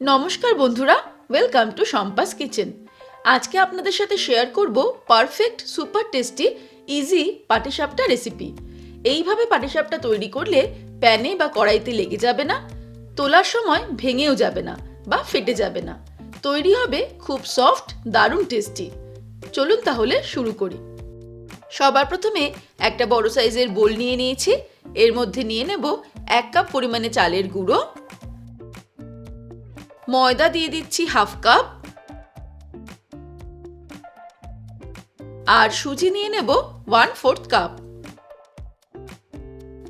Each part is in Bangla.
নমস্কার বন্ধুরা ওয়েলকাম টু সম্পাস কিচেন আজকে আপনাদের সাথে শেয়ার করব perfect super tasty easy patishapta recipe এইভাবে পাটিসাপটা তৈরি করলে প্যানে বা কড়াইতে লেগে যাবে না, তোলার সময় ভেঙেও যাবে না বা ফেটে যাবে না। তৈরি হবে খুব সফট দারুণ টেস্টি চলুন তাহলে শুরু করি। সবার প্রথমে একটা বড় সাইজের বোল নিয়ে নিয়েছি। এর মধ্যে নিয়ে নেব এক কাপ পরিমাণে চালের গুঁড়ো ময়দা দিয়ে দিচ্ছি হাফ কাপ। আর সুজি নিয়ে নেব ওয়ান ফোর্থ কাপ।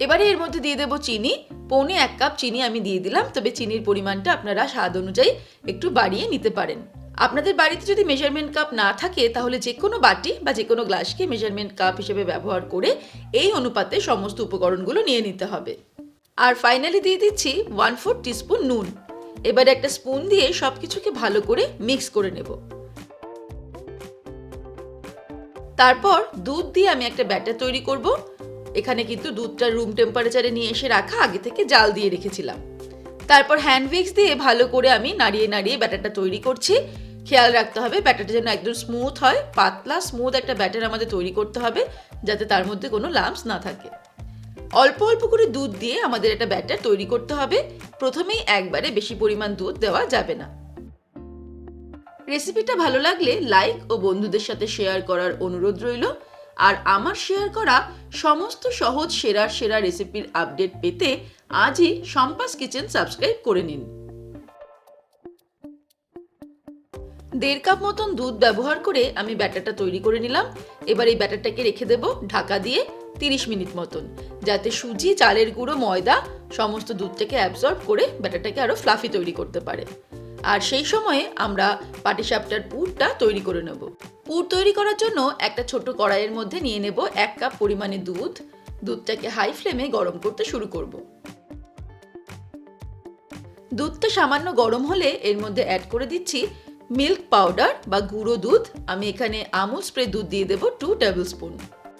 এবারে এর মধ্যে দিয়ে দেব চিনি। পৌনে এক কাপ চিনি আমি দিয়ে দিলাম, তবে চিনির পরিমাণটা আপনারা স্বাদ অনুযায়ী একটু বাড়িয়ে নিতে পারেন। আপনাদের বাড়িতে যদি মেজারমেন্ট কাপ না থাকে, তাহলে যে কোনো বাটি বা যে কোনো গ্লাসকে মেজারমেন্ট কাপ হিসেবে ব্যবহার করে এই অনুপাতে সমস্ত উপকরণগুলো নিয়ে নিতে হবে। আর ফাইনালি দিয়ে দিচ্ছি ওয়ান ফোর টিস্পুন নুন। এবার একটা স্পুন দিয়ে সব কিছুকে ভালো করে মিক্স করে নেব। তারপর দুধ দিয়ে আমি একটা ব্যাটার তৈরি করব। এখানে কিন্তু দুধটা রুম টেম্পারেচারে নিয়ে এসে রাখা, আগে থেকে জাল দিয়ে রেখেছিলাম। তারপর হ্যান্ড উইক্স দিয়ে ভালো করে আমি নাড়িয়ে নাড়িয়ে ব্যাটারটা তৈরি করছি। খেয়াল রাখতে হবে, ব্যাটারটা যেন একদম স্মুথ হয়, পাতলা স্মুথ একটা ব্যাটার আমাদের তৈরি করতে হবে, যাতে তার মধ্যে কোনো লাম্পস না থাকে। অল্প অল্প করে দুধ দিয়ে আমাদের একটা ব্যাটার তৈরি করতে হবে। প্রথমেই একবারে বেশি পরিমাণ দুধ দেওয়া যাবে না। রেসিপিটা ভালো লাগলে লাইক ও বন্ধুদের সাথে শেয়ার করার অনুরোধ রইল। আর আমার শেয়ার করা সমস্ত সহজ, সেরা সেরা রেসিপির আপডেট পেতে আজই সম্পাস কিচেন সাবস্ক্রাইব করে নিন। দেড় কাপ মতন দুধ ব্যবহার করে আমি ব্যাটারটা তৈরি করে নিলাম। এবার এই ব্যাটারটাকে রেখে দেব ঢাকা দিয়ে তিরিশ মিনিট মতন। যাতে সুজি, চালের গুঁড়ো, ময়দা সমস্ত দুধটাকে অ্যাবজর্ব করে ব্যাটারটাকে আরও ফ্লাফি তৈরি করতে পারে। আর সেই সময়ে আমরা পাটিসাপটার পুরটা তৈরি করে নেব। পুর তৈরি করার জন্য একটা ছোট কড়াইয়ের মধ্যে নিয়ে নেব এক কাপ পরিমাণে দুধ। দুধটাকে হাই ফ্লেমে গরম করতে শুরু করব। দুধটা সামান্য গরম হলে এর মধ্যে অ্যাড করে দিচ্ছি মিল্ক পাউডার বা গুঁড়ো দুধ। আমি এখানে আমুল স্প্রে দুধ দিয়ে দেবো টু টেবিল স্পুন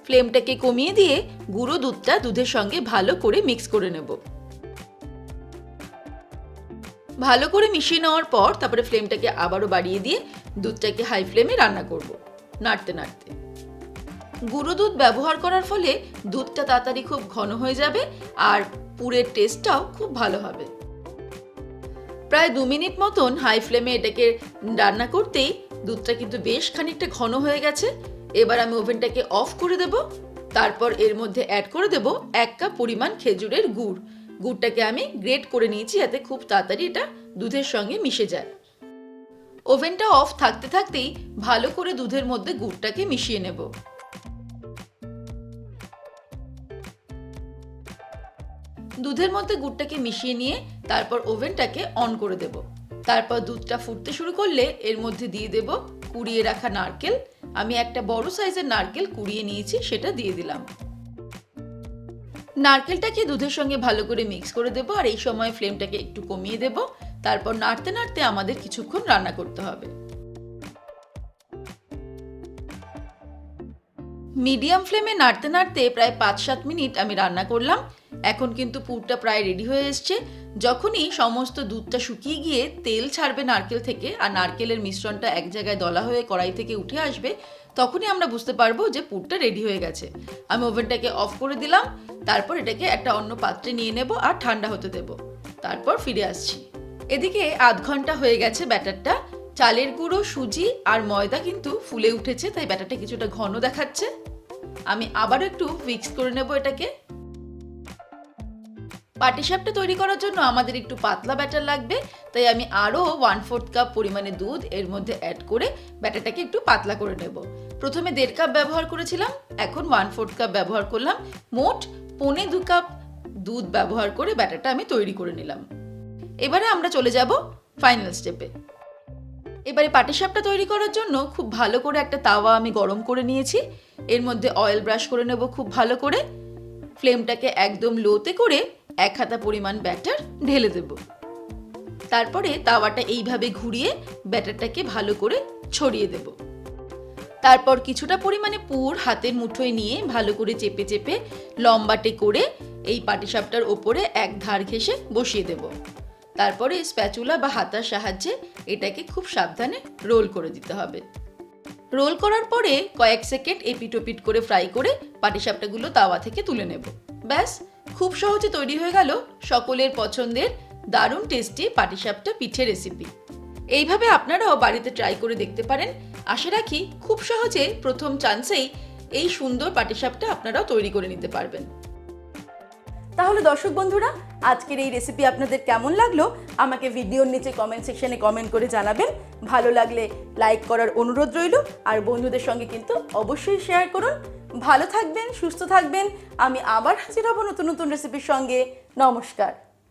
ফ্লেমটাকে কমিয়ে দিয়ে গুঁড়ো দুধটা দুধের সঙ্গে ভালো করে মিক্স করে নেব। ভালো করে মিশিয়ে নেওয়ার পর তারপরে ফ্লেমটাকে আবারও বাড়িয়ে দিয়ে দুধটাকে হাই ফ্লেমে রান্না করব, নাড়তে নাড়তে। গুঁড়ো দুধ ব্যবহার করার ফলে দুধটা তাড়াতাড়ি খুব ঘন হয়ে যাবে আর পুরের টেস্টটাও খুব ভালো হবে। প্রায় দু মিনিট মতন হাই ফ্লেমে এটাকে রান্না করতেই দুধটা কিন্তু বেশ খানিকটা ঘন হয়ে গেছে এবার আমি ওভেনটাকে অফ করে দেব, তারপর এর মধ্যে অ্যাড করে দেব এক কাপ পরিমাণ খেজুরের গুড়। গুড়টাকে আমি গ্রেট করে নিয়েছি যাতে খুব তাড়াতাড়ি এটা দুধের সঙ্গে মিশে যায়। ওভেনটা অফ থাকতে থাকতেই ভালো করে দুধের মধ্যে গুড়টাকে মিশিয়ে নেব। দুধের মধ্যে গুড়টাকে মিশিয়ে নিয়ে তারপর ওভেনটাকে অন করে দেব। তারপর দুধটা ফুটতে শুরু করলে এর মধ্যে দিয়ে দেব কুড়িয়ে রাখা নারকেল আমি একটা বড় সাইজের নারকেল কুড়িয়ে নিয়েছি, সেটা দিয়ে দিলাম। নারকেলটাকে দুধের সঙ্গে ভালো করে মিক্স করে দেবো, আর এই সময় ফ্লেমটাকে একটু কমিয়ে দেব। তারপর নাড়তে নাড়তে আমাদের কিছুক্ষণ রান্না করতে হবে। মিডিয়াম ফ্লেমে নাড়তে নাড়তে প্রায় পাঁচ সাত মিনিট আমি রান্না করলাম। এখন কিন্তু পুরটা প্রায় রেডি হয়ে এসছে। যখনই সমস্ত দুধটা শুকিয়ে গিয়ে তেল ছাড়বে নারকেল থেকে আর নারকেলের মিশ্রণটা এক জায়গায় দলা হয়ে কড়াই থেকে উঠে আসবে, তখনই আমরা বুঝতে পারব যে পুরটা রেডি হয়ে গেছে। আমি ওভেনটাকে অফ করে দিলাম, তারপর এটাকে একটা অন্য পাত্রে নিয়ে নেব আর ঠান্ডা হতে দেব। তারপর ফিরে আসছি। এদিকে আধ ঘণ্টা হয়ে গেছে ব্যাটারটা। চালের গুঁড়ো, সুজি আর ময়দা কিন্তু ফুলে উঠেছে, তাই ব্যাটারটা কিছুটা ঘন দেখাচ্ছে। আমি আবারও একটু মিক্স করে নেব এটাকে। পাটিসাপটা তৈরি করার জন্য আমাদের একটু পাতলা ব্যাটার লাগবে। তাই আমি আরও ওয়ান ফোর্থ কাপ পরিমাণে দুধ এর মধ্যে অ্যাড করে ব্যাটারটাকে একটু পাতলা করে নেব। প্রথমে দেড় কাপ ব্যবহার করেছিলাম, এখন ওয়ান ফোর্থ কাপ ব্যবহার করলাম। মোট পৌনে দু কাপ দুধ ব্যবহার করে ব্যাটারটা আমি তৈরি করে নিলাম। এবারে আমরা চলে যাব ফাইনাল স্টেপে এবারে পাটিসাপটা তৈরি করার জন্য খুব ভালো করে একটা তাওয়া আমি গরম করে নিয়েছি। এর মধ্যে অয়েল ব্রাশ করে নেব খুব ভালো করে। ফ্লেমটাকে একদম লোতে করে এক হাতা পরিমাণ ব্যাটার ঢেলে দেব। তারপরে তাওয়াটা এইভাবে ঘুরিয়ে ব্যাটারটাকে ভালো করে ছড়িয়ে দেব। তারপর কিছুটা পরিমাণে পুর হাতের মুঠোয় নিয়ে ভালো করে চেপে চেপে লম্বাটে করে এই পাটিসাপটার ওপরে এক ধার ঘেসে বসিয়ে দেব। তারপরে স্প্যাচুলা বা হাতার সাহায্যে এটাকে খুব সাবধানে রোল করে দিতে হবে। রোল করার পরে কয়েক সেকেন্ড এপিটোপিট করে ফ্রাই করে পাটিসাপটাগুলো তাওয়া থেকে তুলে নেব। ব্যাস খুব সহজে তৈরি হয়ে গেল সকলের পছন্দের দারুণ টেস্টি পাটিসাপটা পিঠে রেসিপি এইভাবে আপনারাও বাড়িতে ট্রাই করে দেখতে পারেন। আশা রাখি খুব সহজে প্রথম চান্সেই এই সুন্দর পাটিসাপটা আপনারাও তৈরি করে নিতে পারবেন। তাহলে দর্শক বন্ধুরা, আজকের এই রেসিপি আপনাদের কেমন লাগল? আমাকে ভিডিওর নিচে কমেন্ট সেকশনে কমেন্ট করে জানাবেন। ভালো লাগলে লাইক করার অনুরোধ রইল। আর বন্ধুদের সঙ্গে কিন্তু অবশ্যই শেয়ার করুন। ভালো থাকবেন সুস্থ থাকবেন। আমি আবার হাজির হব নতুন নতুন রেসিপির সঙ্গে। নমস্কার।